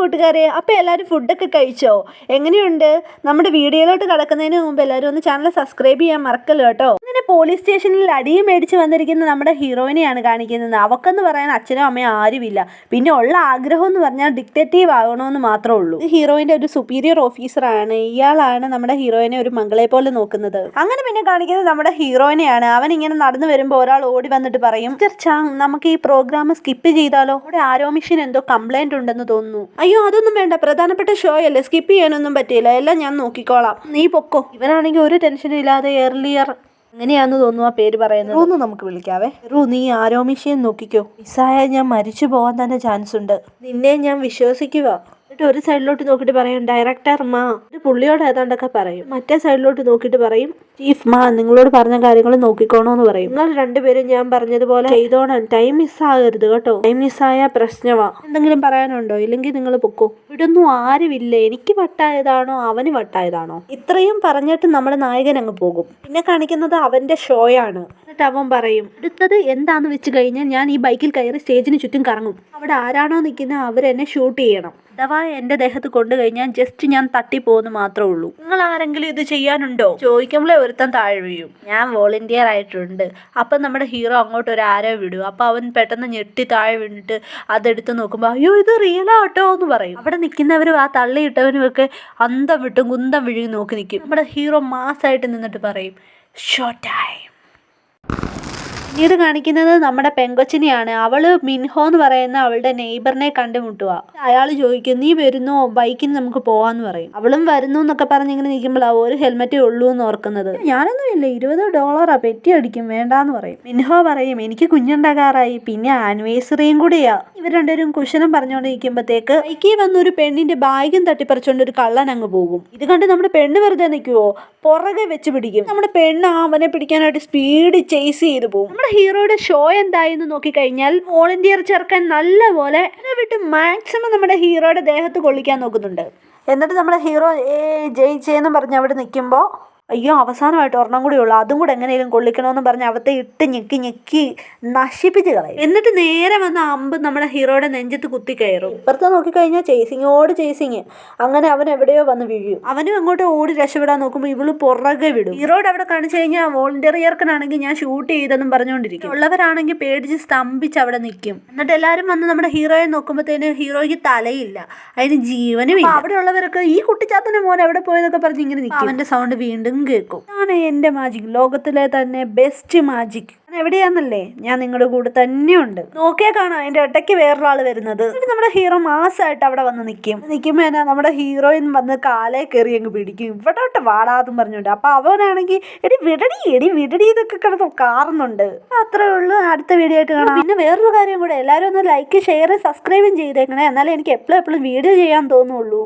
കൂട്ടുകാരെ അപ്പോൾ എല്ലാവരും ഫുഡൊക്കെ കഴിച്ചോ? എങ്ങനെയുണ്ട്? നമ്മുടെ വീഡിയോയിലോട്ട് കടക്കുന്നതിന് മുമ്പ് എല്ലാവരും ഒന്ന് ചാനൽ സബ്സ്ക്രൈബ് ചെയ്യാൻ മറക്കല്ലോ കേട്ടോ അങ്ങനെ പോലീസ് സ്റ്റേഷനിൽ അടിയും മേടിച്ച് വന്നിരിക്കുന്ന നമ്മുടെ ഹീറോയിനെയാണ് കാണിക്കുന്നത്. അവക്കെന്ന് പറയാൻ അച്ഛനും അമ്മയും ആരുമില്ല. പിന്നെ ഉള്ള ആഗ്രഹം എന്ന് പറഞ്ഞാൽ ഡിക്റ്റേറ്റീവ് ആകണമെന്ന് മാത്രമേ ഉള്ളൂ. ഹീറോയിന്റെ ഒരു സുപ്പീരിയർ ഓഫീസറാണ് ഇയാളാണ് നമ്മുടെ ഹീറോയിനെ ഒരു മംഗളെ പോലെ നോക്കുന്നത്. അങ്ങനെ പിന്നെ കാണിക്കുന്നത് നമ്മുടെ ഹീറോയിനെയാണ്. അവൻ ഇങ്ങനെ നടന്നു വരുമ്പോൾ ഒരാൾ ഓടി വന്നിട്ട് പറയും മിസ്റ്റർ ചാങ് നമുക്ക് ഈ പ്രോഗ്രാം സ്കിപ്പ് ചെയ്താലോ? അവിടെ ആരോ മിഷൻ എന്തോ കംപ്ലൈന്റ് ഉണ്ടെന്ന് തോന്നുന്നു. അയ്യോ അതൊന്നും വേണ്ട. പ്രധാനപ്പെട്ട ഷോ അല്ലേ? സ്കിപ്പ് ചെയ്യാനൊന്നും പറ്റിയില്ല. എല്ലാം ഞാൻ നോക്കിക്കോളാം. നീ പൊക്കോ. ഇവനാണെങ്കിൽ ഒരു ടെൻഷനും ഇല്ലാതെ എർലിയർ അങ്ങനെയാന്ന് തോന്നുന്നു ആ പേര് പറയുന്നത്. റൂന്ന് നമുക്ക് വിളിക്കാവേ. റു നീ ആരോമിഷയെ നോക്കിക്കോ. മിസ്സായ ഞാൻ മരിച്ചു പോവാൻ തന്നെ ചാൻസ് ഉണ്ട് നിന്നെ ഞാൻ വിശ്വസിക്കുക എന്നിട്ട് ഒരു സൈഡിലോട്ട് നോക്കിയിട്ട് പറയും ഡയറക്ടർ മാ ഇത് പുള്ളിയോട് ഏതാണ്ടൊക്കെ പറയും. മറ്റേ സൈഡിലോട്ട് നോക്കിയിട്ട് പറയും ചീഫ് മാ നിങ്ങളോട് പറഞ്ഞ കാര്യങ്ങൾ നോക്കിക്കോണോ എന്ന് പറയും. നിങ്ങൾ രണ്ടുപേരും ഞാൻ പറഞ്ഞതുപോലെ ചെയ്തോണം. ടൈം മിസ് മിസ്സാകരുത് കേട്ടോ. ടൈം മിസ്സായ പ്രശ്നമാ. എന്തെങ്കിലും പറയാനുണ്ടോ? ഇല്ലെങ്കിൽ നിങ്ങൾ പൊക്കോ. ഇവിടൊന്നും ആരുമില്ല. എനിക്ക് വട്ടായതാണോ? അവന് വട്ടായതാണോ? ഇത്രയും പറഞ്ഞിട്ട് നമ്മുടെ നായകൻ അങ്ങ് പോകും. പിന്നെ കാണിക്കുന്നത് അവന്റെ ഷോയാണ് എന്നിട്ട് അവൻ പറയും അടുത്തത് എന്താന്ന് വെച്ച് കഴിഞ്ഞാൽ ഞാൻ ഈ ബൈക്കിൽ കയറി സ്റ്റേജിന് ചുറ്റും കറങ്ങും. അവിടെ ആരാണോ നിൽക്കുന്നത് അവരെന്നെ ഷൂട്ട് ചെയ്യണം. അഥവാ എന്റെ ദേഹത്ത് കൊണ്ടു കഴിഞ്ഞാൽ ജസ്റ്റ് ഞാൻ തട്ടിപ്പോന്ന് മാത്രമേ ഉള്ളൂ. നിങ്ങൾ ആരെങ്കിലും ഇത് ചെയ്യാനുണ്ടോ? ചോദിക്കുമ്പോഴേ ഒരുത്തൻ താഴെ വീഴും. ഞാൻ വോളണ്ടിയർ ആയിട്ടുണ്ട്. അപ്പം നമ്മുടെ ഹീറോ അങ്ങോട്ട് ഒരു ആരോ വിടും. അപ്പം അവൻ പെട്ടെന്ന് ഞെട്ടി താഴെ വീണിട്ട് അതെടുത്ത് നോക്കുമ്പോൾ അയ്യോ ഇത് റിയലാട്ടോ എന്ന് പറയും. അവിടെ നിൽക്കുന്നവരും ആ തള്ളിയിട്ടവനും ഒക്കെ അന്തം വിട്ടും കുന്തം വിഴുങ്ങി നോക്കി നിൽക്കും. നമ്മുടെ ഹീറോ മാസായിട്ട് നിന്നിട്ട് പറയും ഷോ ടൈം പിന്നീട് കാണിക്കുന്നത് നമ്മുടെ പെങ്കൊച്ചിനെയാണ്. അവൾ മിൻഹോ എന്ന് പറയുന്ന അവളുടെ നെയ്ബറിനെ കണ്ടുമുട്ടുക. അയാൾ ചോദിക്കും നീ വരുന്നോ? ബൈക്കിന് നമുക്ക് പോവാന്ന് പറയും. അവളും വരുന്നു എന്നൊക്കെ പറഞ്ഞ് ഇങ്ങനെ നിൽക്കുമ്പോഴാണ് ഒരു ഹെൽമെറ്റേ ഉള്ളൂ എന്ന് ഓർക്കുന്നത്. ഞാനൊന്നും ഇല്ല ഇരുപത് ഡോളറാ പെറ്റി അടിക്കും വേണ്ടാന്ന് പറയും. മിൻഹോ പറയും എനിക്ക് കുഞ്ഞുണ്ടാകാറായി പിന്നെ ആനിവേഴ്സറിയും കൂടിയാ. ഇവർ രണ്ടുപേരും കുശലം പറഞ്ഞുകൊണ്ടിരിക്കുമ്പോഴത്തേക്ക് വന്ന ഒരു പെണ്ണിന്റെ ബാഗും തട്ടിപ്പറിച്ചുകൊണ്ട് ഒരു കള്ളൻ അങ്ങ് പോകും. ഇത് കണ്ട് നമ്മുടെ പെണ്ണ് വെറുതെ നിൽക്കുവോ? പുറകെ വെച്ച് പിടിക്കും. നമ്മുടെ പെണ്ണ് അവനെ പിടിക്കാനായിട്ട് സ്പീഡ് ചേസ് ചെയ്ത് പോകും. നമ്മുടെ ഹീറോയുടെ ഷോ എന്തായെന്ന് നോക്കിക്കഴിഞ്ഞാൽ വോളണ്ടിയർ ചേർക്കാൻ നല്ലപോലെ അതിനെ വിട്ട് മാക്സിമം നമ്മുടെ ഹീറോയുടെ ദേഹത്ത് കൊള്ളിക്കാൻ നോക്കുന്നുണ്ട്. എന്നിട്ട് നമ്മുടെ ഹീറോ ഏ ജയിച്ചേന്ന് പറഞ്ഞ് അവിടെ നിൽക്കുമ്പോൾ അയ്യോ അവസാനമായിട്ട് ഒരെണ്ണം കൂടി ഉള്ളു. അതും കൂടെ എങ്ങനെയും കൊള്ളിക്കണമെന്ന് പറഞ്ഞ് അവത്തെ ഇട്ട് ഞെക്കി ഞെക്കി നശിപ്പിച്ച് കളയും. എന്നിട്ട് നേരെ വന്ന അമ്പ് നമ്മുടെ ഹീറോയുടെ നെഞ്ചത്ത് കുത്തി കയറും. ഇപ്പുറത്ത് നോക്കിക്കഴിഞ്ഞാൽ ചേസിങ്ങോട് ചേസിങ്. അങ്ങനെ അവൻ എവിടെയോ വന്ന് വീഴും. അവനും അങ്ങോട്ട് ഓടി രക്ഷപ്പെടാൻ നോക്കുമ്പോൾ ഇവൾ പുറകെ വിടും. ഹീറോയുടെ അവിടെ കാണിച്ചു കഴിഞ്ഞാൽ വോളണ്ടിയർക്കനാണെങ്കിൽ ഞാൻ ഷൂട്ട് ചെയ്തെന്നും പറഞ്ഞുകൊണ്ടിരിക്കും. ഉള്ളവരാണെങ്കിൽ പേടിച്ച് സ്തംഭിച്ച് അവിടെ നിൽക്കും എന്നിട്ട് എല്ലാവരും വന്ന് നമ്മുടെ ഹീറോയെ നോക്കുമ്പോഴത്തേന് ഹീറോയ്ക്ക് തലയില്ല. അതിന് ജീവനും ഇല്ല അവിടെ ഉള്ളവരൊക്കെ ഈ കുട്ടിച്ചാത്തന്റെ മോൻ എവിടെ പോയതൊക്കെ പറഞ്ഞ് ഇങ്ങനെ നിൽക്കും അവന്റെ സൗണ്ട് വീണ്ടും കേൾക്കും. ആണ് എന്റെ മാജിക് ലോകത്തിലെ തന്നെ ബെസ്റ്റ് മാജിക് ഞാൻ എവിടെയാന്നല്ലേ? ഞാൻ നിങ്ങളുടെ കൂടെ തന്നെയുണ്ട്. നോക്കിയാൽ കാണാം എന്റെ ഇടയ്ക്ക് വേറൊരാൾ വരുന്നത്. നമ്മുടെ ഹീറോ മാസമായിട്ട് അവിടെ വന്ന് നിൽക്കും നിൽക്കുമ്പോൾ എന്നാ നമ്മുടെ ഹീറോയിൻ വന്ന് കാലേ കയറി അങ്ങ് പിടിക്കും. ഇവിടോട്ട് വാടാതും പറഞ്ഞുണ്ട് അപ്പോൾ അവനാണെങ്കിൽ എടി വിടടി എടി വിടടി ഇതൊക്കെ കിടന്ന് കാറുന്നുണ്ട്. അത്രേ ഉള്ളൂ. അടുത്ത വീഡിയോ ആയിട്ട് കാണാം. പിന്നെ വേറൊരു കാര്യം കൂടെ. എല്ലാവരും ഒന്ന് ലൈക്ക് ഷെയർ സബ്സ്ക്രൈബും ചെയ്തേക്കണേ. എന്നാലേ എനിക്ക് എപ്പോഴും എപ്പോഴും വീഡിയോ ചെയ്യാൻ തോന്നുള്ളൂ.